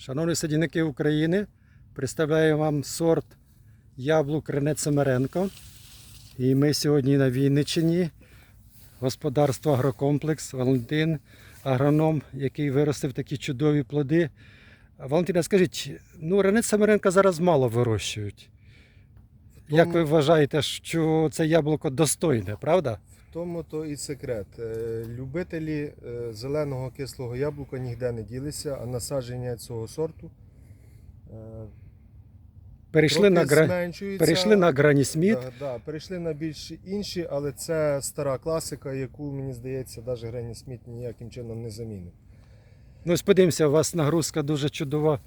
Шановні садівники України, представляю вам сорт яблук Рене Цемеренко. І ми сьогодні на Вінниччині, господарство Агрокомплекс, Валентин, агроном, який виростив такі чудові плоди. Валентина, скажіть, ну Рене Цемеренко зараз мало вирощують. Як ви вважаєте, що це яблуко достойне, правда? Тому то і секрет. Е, Любителі е, зеленого кислого яблука ніде не ділися, а насадження цього сорту е, Перейшли на, гра... Перейшли на Грані Сміт. Да, да, перейшли на більш інші, але це стара класика, яку, мені здається, навіть Грені Сміт ніяким чином не замінить. Ну, ось подивимося, у вас нагрузка дуже чудова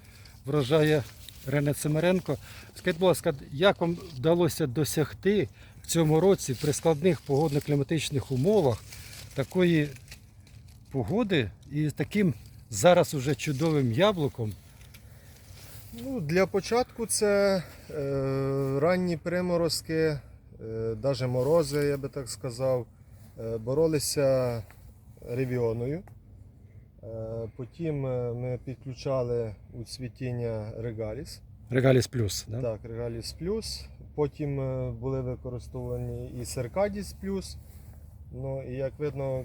врожає Рене Цимиренко. Скажіть, будь ласка, як вам вдалося досягти в цьому році при складних погодно-кліматичних умовах такої погоди і таким зараз уже чудовим яблуком? Ну, для початку це е, ранні приморозки, е, навіть морози, я би так сказав, е, боролися ревіоною. Е, потім е, ми підключали у цвітіння Регаліс. Регаліс плюс. Да? Так, Регаліс Плюс. Потім е, були використані і Серкадіс Плюс. Ну і як видно,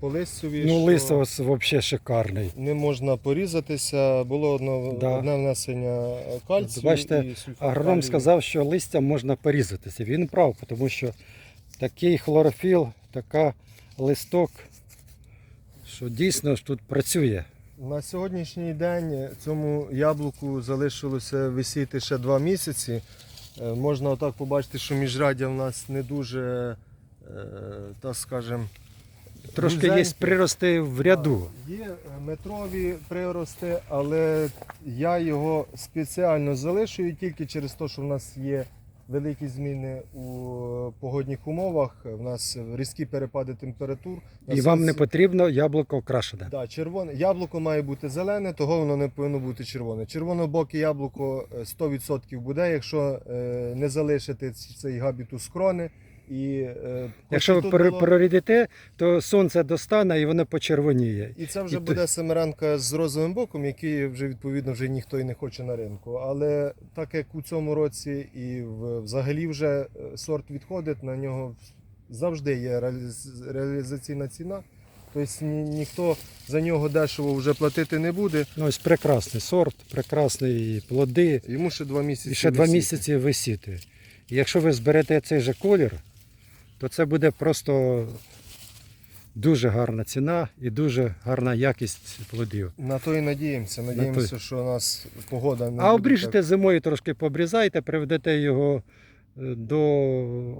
по листові Ну, лист взагалі шикарний. не можна порізатися. Було одно, Да. одне внесення кальцію. Бачите, і Агроном сказав, що листя можна порізатися. Він прав, тому що такий хлорофіл, така листок, що дійсно ж тут працює. На сьогоднішній день цьому яблуку залишилося висіти ще два місяці. Е, Можна отак побачити, що міжрадя в нас не дуже, е, так скажемо, Трошки є прирости в ряду. Є е, метрові прирости, але я його спеціально залишую тільки через те, що в нас є великі зміни у погодних умовах. В нас різкі перепади температур. І І вам не потрібно яблуко окрашене. Да, червоне. Яблуко має бути зелене, того воно не повинно бути червоне. Червонобоке яблуко е, 100% буде, якщо е, не залишити цей габітус крони. І, е, Якщо ви було- прорідите, то сонце достане і воно почервоніє. І це вже І буде семеранка з розовим боком, який вже відповідно вже ніхто і не хоче на ринку. Але так як у цьому році і взагалі вже е, сорт відходить, на нього завжди є реалізаційна ціна. Тобто ні, ніхто за нього дешево вже платити не буде. Ну, ось прекрасний сорт, прекрасні плоди. Йому ще два місяці. І ще два місяці висіти. І якщо ви зберете цей же колір, то це буде просто дуже гарна ціна і дуже гарна якість плодів. На то і надіємося. Надіємося, що у нас погода не А обріжете зимою трошки пообрізайте, приведете його е, до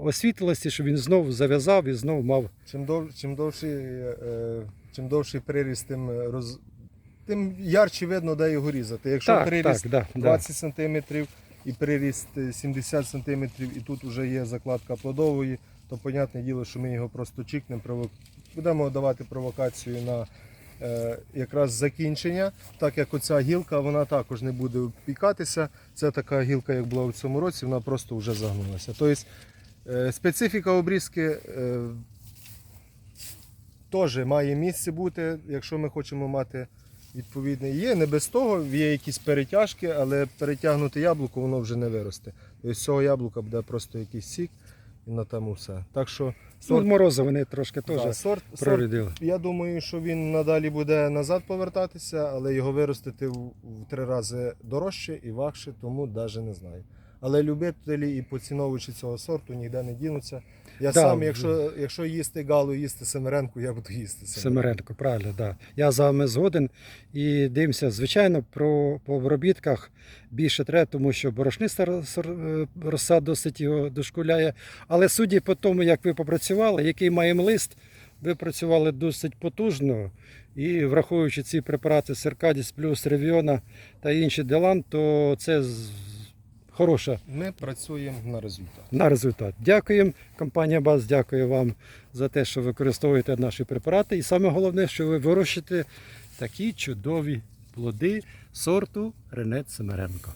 освітлості, щоб він знов зав'язав і знов мав. Чим, дов, чим, довший, е, чим довший приріст, тим, роз, тим ярче видно, де його різати. Якщо Так, приріст так, да, да. 20 см і приріст е, 70 см, і тут вже є закладка плодової, то понятне діло, що ми його просто чікнемо, будемо давати провокацію на е, якраз закінчення, так як оця гілка вона також не буде пікатися. Це така гілка, як була в цьому році, вона просто вже загнулася. Тобто е, специфіка обрізки е, теж має місце бути, якщо ми хочемо мати відповідне. Є не без того, є якісь перетяжки, але перетягнути яблуко воно вже не виросте. Тобто з цього яблука буде просто якийсь сік і на тому все. Так що Ну, сорт, морози вони трошки теж да, сорт, сорт, я думаю, що він надалі буде назад повертатися, але його виростити в, в три рази дорожче і важче, тому навіть не знаю. Але любителі і поціновувачі цього сорту ніде не дінуться. Я Да, сам, якщо, якщо їсти галу, їсти семеренку, я буду їсти Семеренко, правильно, да. Я з вами згоден. І дивимося, звичайно, про, по обробітках більше треба, тому що борошниста е, роса досить його дошкуляє. Але судді по тому, як ви попрацювали, який маємо лист, ви працювали досить потужно. І враховуючи ці препарати Серкадіс плюс Ревіона та інші Делан, то це хороша Ми працюємо на результат. на результат. Дякуємо. Компанія БАЗ дякує вам за те, що використовуєте наші препарати. І саме головне, що ви вирощуєте такі чудові плоди сорту Рене Семеренко.